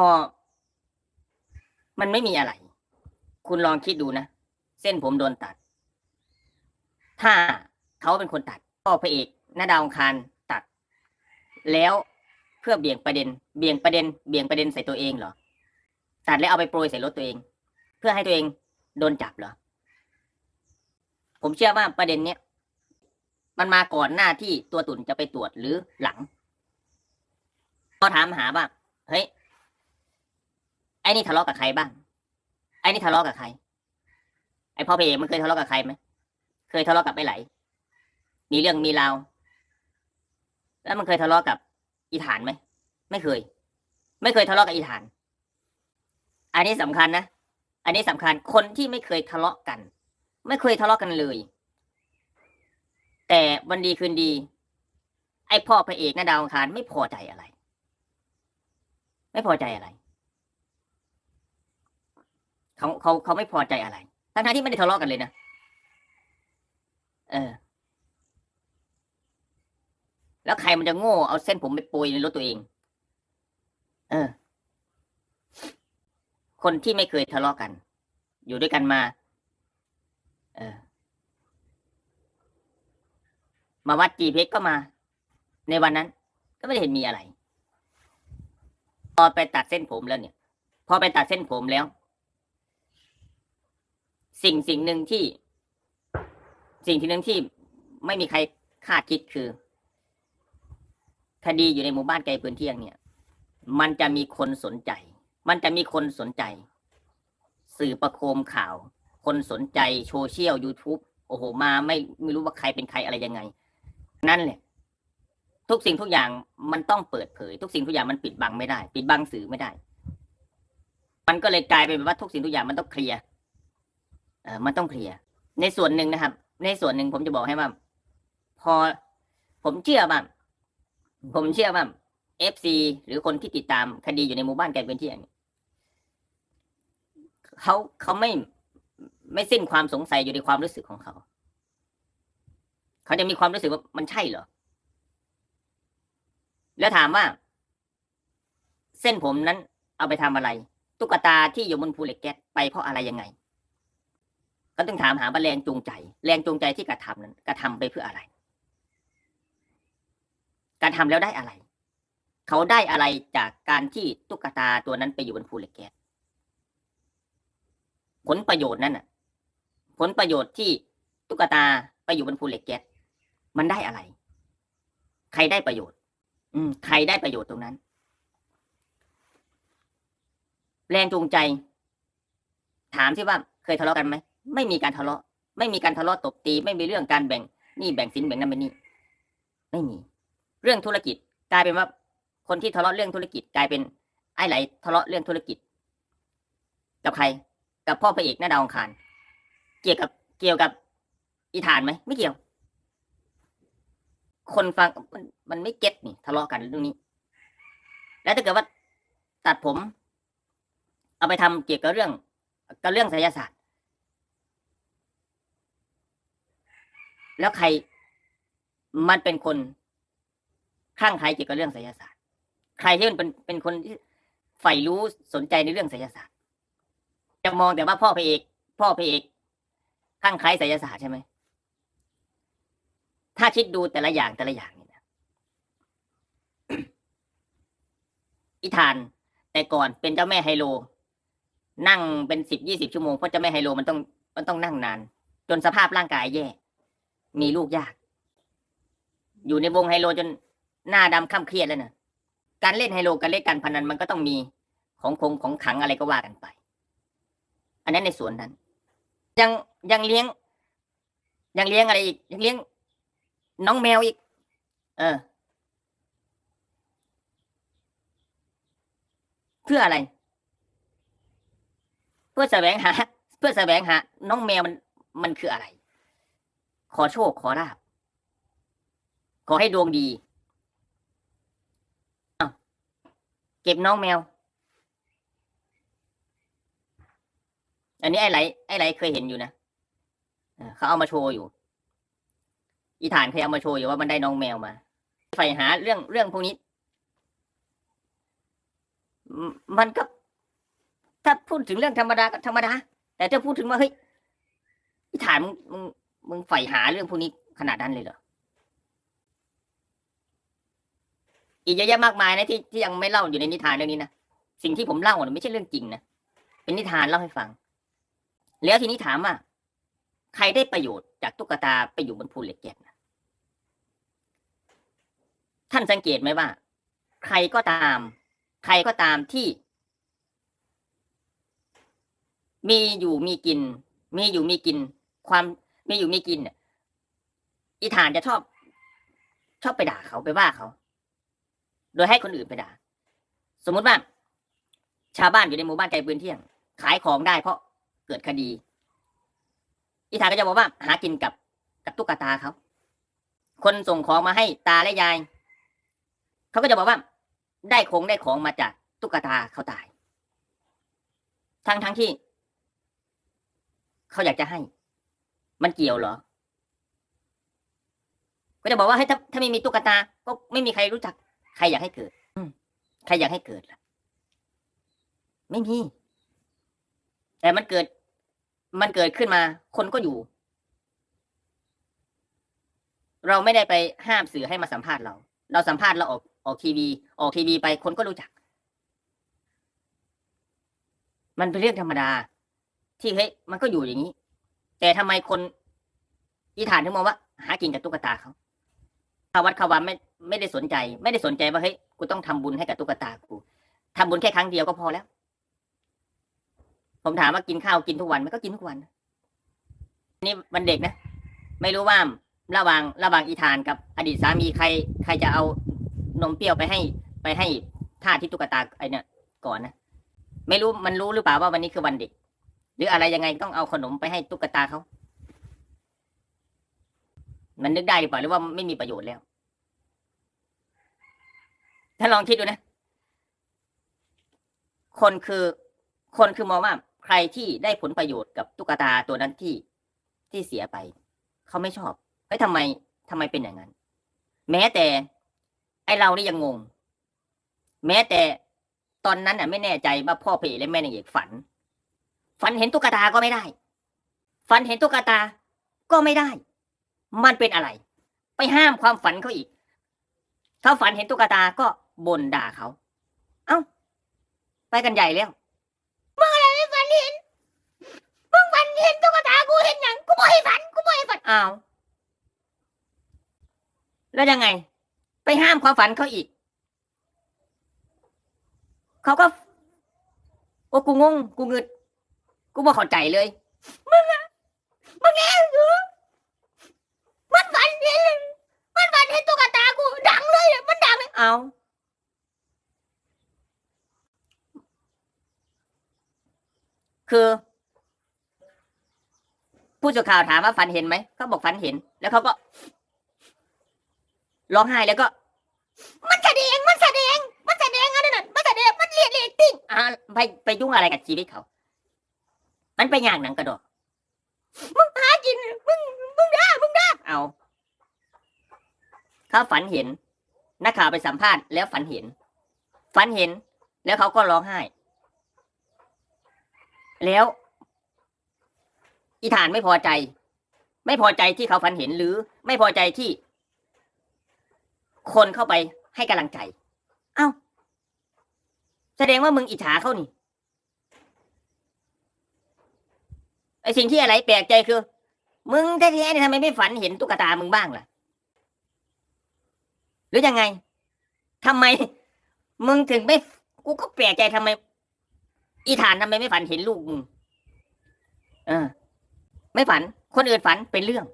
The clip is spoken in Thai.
อ มันไม่มีอะไร คุณลองคิดดูนะ เส้นผมโดนตัด ถ้าเขาเป็นคนตัดพ่อพระเอกหน้าดาวองคารตัด แล้วเพื่อเบี่ยงประเด็น เบี่ยงประเด็น เบี่ยงประเด็นใส่ตัวเองเหรอ ตัดแล้วเอาไปโปรยใส่รถตัวเอง เพื่อให้ตัวเองโดนจับเหรอ ผมเชื่อว่าประเด็นเนี้ยมันมาก่อนหน้าที่ตัวตุ่นจะไปตรวจหรือหลัง ก็ถามหาว่าเฮ้ย อ้นี่ทะเลาะกับใครบ้าง ไอ้นี่ทะเลาะกับใคร ไอ้พ่อพระเอกมันเคยทะเลาะกับใครไหมเคยทะเลาะกับไอ้ไหล มีเรื่องมีราว แล้วมันเคยทะเลาะกับอีฐานไหม ไม่เคย ไม่เคยทะเลาะกับอีฐาน อันนี้สำคัญนะ อันนี้สำคัญ คนที่ไม่เคยทะเลาะกัน ไม่เคยทะเลาะกันเลย แต่วันดีคืนดี ไอ้พ่อพระเอกหน้าดาวอังคารไม่พอใจอะไร ไม่พอใจอะไร เขาเขาเขาไม่พอใจอะไรทั้งๆที่ไม่ได้ทะเลาะกันเลยนะเออ แล้วใครมันจะโง่เอาเส้นผมไปโปรยในรถตัวเอง เออ คนที่ไม่เคยทะเลาะกัน อยู่ด้วยกันมา เออ มาวัดจีเพก็มา ในวันนั้น ก็ไม่ได้เห็นมีอะไร พอไปตัดเส้นผมแล้วเนี่ย พอไปตัดเส้นผมแล้ว สิ่งสิ่งหนึ่งที่ สิ่งที่หนึ่งที่ไม่มีใครคาดคิดคือ คดีอยู่ในหมู่บ้านไกลปืนเที่ยงเนี่ย มันจะมีคนสนใจ มันจะมีคนสนใจ สื่อประโคมข่าว คนสนใจโซเชียล YouTube โอ้โห มาไม่ไม่รู้ว่าใครเป็นใครอะไรยังไง นั่นแหละทุกสิ่งทุกอย่างมันต้องเปิดเผย ทุกสิ่งทุกอย่างมันปิดบังไม่ได้ ปิดบังสื่อไม่ได้ มันก็เลยกลายเป็นว่าทุกสิ่งทุกอย่างมันต้องเคลียร์ มันต้องเคลียร์ในส่วนหนึ่งนะครับ ในส่วนหนึ่งผมจะบอกให้ว่า พอผมเชื่อว่าผมเชื่อว่าเอฟซีหรือคนที่ติดตามคดีอยู่ในหมู่บ้านไกลเป็นที่อย่างเขาเขาไม่ไม่สิ้นความสงสัยอยู่ในความรู้สึกของเขา เขาจะมีความรู้สึกว่ามันใช่เหรอ แล้วถามว่า เส้นผมนั้นเอาไปทำอะไร ตุ๊กตาที่อยู่บนภูเหล็กแก๊สไปเพราะอะไรยังไง ก็ต้องถามหาว่าแรงจูงใจ แรงจูงใจที่กระทำนั้นกระทำไปเพื่ออะไร การทำแล้วได้อะไร เขาได้อะไรจากการที่ตุ๊กตาตัวนั้นไปอยู่บนภูเหล็กแก๊สผลประโยชน์นั้นน่ะ ผลประโยชน์ที่ตุ๊กตาไปอยู่บนภูเหล็กแก๊สมันได้อะไร ใครได้ประโยชน์ อืม ใครได้ประโยชน์ตรงนั้น แรงจูงใจ ถามที่ว่าเคยทะเลาะกันไหม ไม่มีการทะเลาะ ไม่มีการทะเลาะตบตี ไม่มีเรื่องการแบ่งนี่แบ่งสินแบ่งนั่นแบ่งนี่ไม่มี เรื่องธุรกิจกลายเป็นว่า คนที่ทะเลาะเรื่องธุรกิจกลายเป็นไอ้ไหลทะเลาะเรื่องธุรกิจ กับใคร กับพ่อพระเอกหน้าดาวองคารเกี่ยวกับเกี่ยวกับอีฐานไหมไม่เกี่ยว คนฟังมันมันไม่เก็ตนี่ทะเลาะกันเรื่องนี้ แล้วถ้าเกิดว่าตัดผม เอาไปทำเกี่ยวกับเรื่องกับเรื่องไสยศาสตร์ แล้วใครมันเป็นคนคลั่งไคล้เกี่ยวกับเรื่องไสยศาสตร์ ใครที่มันเป็นเป็นคนที่ใฝ่รู้สนใจในเรื่องไสยศาสตร์ จะมองแต่ว่าพ่อพระเอก พ่อพระเอกคลั่งไคล้ไสยศาสตร์ใช่ไหม ถ้าคิดดูแต่ละอย่างแต่ละอย่างนี่นะอิธาน แต่ก่อนเป็นเจ้าแม่ไฮโล นั่งเป็นสิบยี่สิบชั่วโมงเพราะเจ้าแม่ไฮโลมันต้องมันต้องนั่งนาน จนสภาพร่างกายแย่ มีลูกยาก อยู่ในวงไฮโลจนหน้าดำข้ามเครียดแล้วนะการเล่นไฮโลการเล่นการพนันมันก็ต้องมีของคงของขังอะไรก็ว่ากันไป อันนั้นในส่วนนั้น ยังยังเลี้ยง ยังเลี้ยงอะไรอีก ยังเลี้ยง น้องแมวอีก เออ เพื่ออะไร เพื่อแสวงหา เพื่อแสวงหา น้องแมวมันมันคืออะไร ขอโชคขอลาบขอให้ดวงดีเอาเก็บน้องแมว อันนี้ไอ้ไหลไอ้ไหลเคยเห็นอยู่นะเขาเอามาโชว์อยู่ อีฐานเคยเอามาโชว์อยู่ว่ามันได้น้องแมวมาใฝ่หาเรื่องเรื่องพวกนี้ มันก็ ถ้าพูดถึงเรื่องธรรมดาก็ธรรมดา แต่ถ้าพูดถึงว่าเฮ้ยนิทานมึง มึงใฝ่หาเรื่องพวกนี้ขนาดนั้นเลยเหรอ อีกเยอะแยะมากมายนะที่ที่ยังไม่เล่าอยู่ในนิทานเรื่องนี้นะ สิ่งที่ผมเล่าเนี่ยไม่ใช่เรื่องจริงนะ เป็นนิทานเล่าให้ฟัง แล้วทีนี้ถามว่าใครได้ประโยชน์จากตุ๊กตาไปอยู่บนภูเหล็กแกะนะท่านสังเกตไหมว่า ใครก็ตาม ใครก็ตามที่ มีอยู่มีกิน มีอยู่มีกิน ความ มีอยู่มีกินอีฐานจะชอบ ชอบไปด่าเขาไปว่าเขา โดยให้คนอื่นไปด่า สมมุติว่า ชาวบ้านอยู่ในหมู่บ้านไกลปืนเที่ยง ขายของได้เพราะเกิดคดี อีฐานก็จะบอกว่า หากินกับกับตุ๊กตาเขา คนส่งของมาให้ตาและยาย เขาก็จะบอกว่า ได้คงได้ของมาจากตุ๊กตาเขาตาย ทั้งทั้งที่ เขาอยากจะให้ มันเกี่ยวเหรอ ก็จะบอกว่าให้ยถ้าถ้าไม่มีตุ๊กตา ก็ไม่มีใครรู้จัก ใครอยากให้เกิดอืมใครอยากให้เกิดล่ะ ไม่มี แต่มันเกิด มันเกิดขึ้นมา คนก็อยู่ เราไม่ได้ไปห้ามสื่อให้มาสัมภาษณ์เรา เราสัมภาษณ์เราออกออกทีวี ออกทีวีไปคนก็รู้จัก มันเป็นเรื่องธรรมดา ที่เฮ้ยมันก็อยู่อย่างนี้ แต่ทำไมคนอีฐานถึงมองว่า หากินกับตุ๊กตาเขาเข้าวัดขาวัดไม่ไม่ได้สนใจ ไม่ได้สนใจว่าเฮ้ยกูต้องทำบุญให้กับตุ๊กตากูทำบุญแค่ครั้งเดียวก็พอแล้ว ผมถามว่ากินข้าวกินทุกวันมันก็กินทุกวันนี่วันเด็กนะไม่รู้ว่าระหว่างระหว่างอีธานกับอดีตสามีใคร ใครจะเอานมเปรี้ยวไปให้ ไปให้ท่าที่ตุ๊กตาไอเนี่ยก่อนนะไม่รู้มันรู้หรือเปล่าว่าวันนี้คือวันเด็ก หรืออะไรยังไงต้องเอาขนมไปให้ตุ๊กตาเขา มันนึกได้หรือเปล่าหรือว่าไม่มีประโยชน์แล้ว ถ้าลองคิดดูนะ คนคือ คนคือมองว่าใครที่ได้ผลประโยชน์กับตุ๊กตาตัวนั้นที่ที่เสียไป เขาไม่ชอบเฮ้ยทำไมทำไมเป็นอย่างนั้น แม้แต่ ไอเรานี่ยังงง แม้แต่ตอนนั้นอะไม่แน่ใจว่าพ่อเพลและแม่นางเอกฝัน ฝันเห็นตุ๊กตาก็ไม่ได้ ฝันเห็นตุ๊กตาก็ไม่ได้ มันเป็นอะไร ไปห้ามความฝันเขาอีก ถ้าฝันเห็นตุ๊กตาก็บ่นด่าเขา เอ้า ไปกันใหญ่แล้วมึงอะไรไม่ฝันเห็นมึงฝันเห็นตุ๊กตากูเห็นหยังกูบ่ให้ฝันกูบ่ให้ฝันอ้าวแล้วยังไง ไปห้ามความฝันเขาอีก เขาก็ โอ้กูงง กูงึด กูบ่เข้าใจเลย มึงอะมึงแอบอยู่มันฝันเห็นมันฝันเห็นตุ๊กตากูดังเลยอะมันดังเลยเอาคือ ผู้สื่อข่าวถามว่าฝันเห็นไหมเขาบอกฝันเห็น แล้วเขาก็ร้องไห้แล้วก็ มันแสดงมันแสดงมันแสดงอะไรนั่นมันแสดงมันเรียนเรตติ้งอ่าไปไปยุ่งอะไรกับชีวิตเขา มันไปย่างหนังกระโดดมึงหากินมึงมึงด่ามึงด่าเอาเขาฝันเห็น นักข่าวไปสัมภาษณ์แล้วฝันเห็น ฝันเห็น แล้วเขาก็ร้องไห้ แล้ว อีฐานไม่พอใจ ไม่พอใจที่เขาฝันเห็นหรือ ไม่พอใจที่ คนเข้าไปให้กำลังใจ เอ้า แสดงว่ามึงอิจฉาเขานี่ ไอสิ่งที่อะไรแปลกใจคือ มึงแท้ๆเนี่ยทำไมไม่ฝันเห็นตุ๊กตามึงบ้างล่ะ หรือยังไงทำไม มึงถึงไม่กูก็แปลกใจทำไม อีฐานทำไมไม่ฝันเห็นลูกมึงเออ ไม่ฝัน คนอื่นฝันเป็นเรื่อง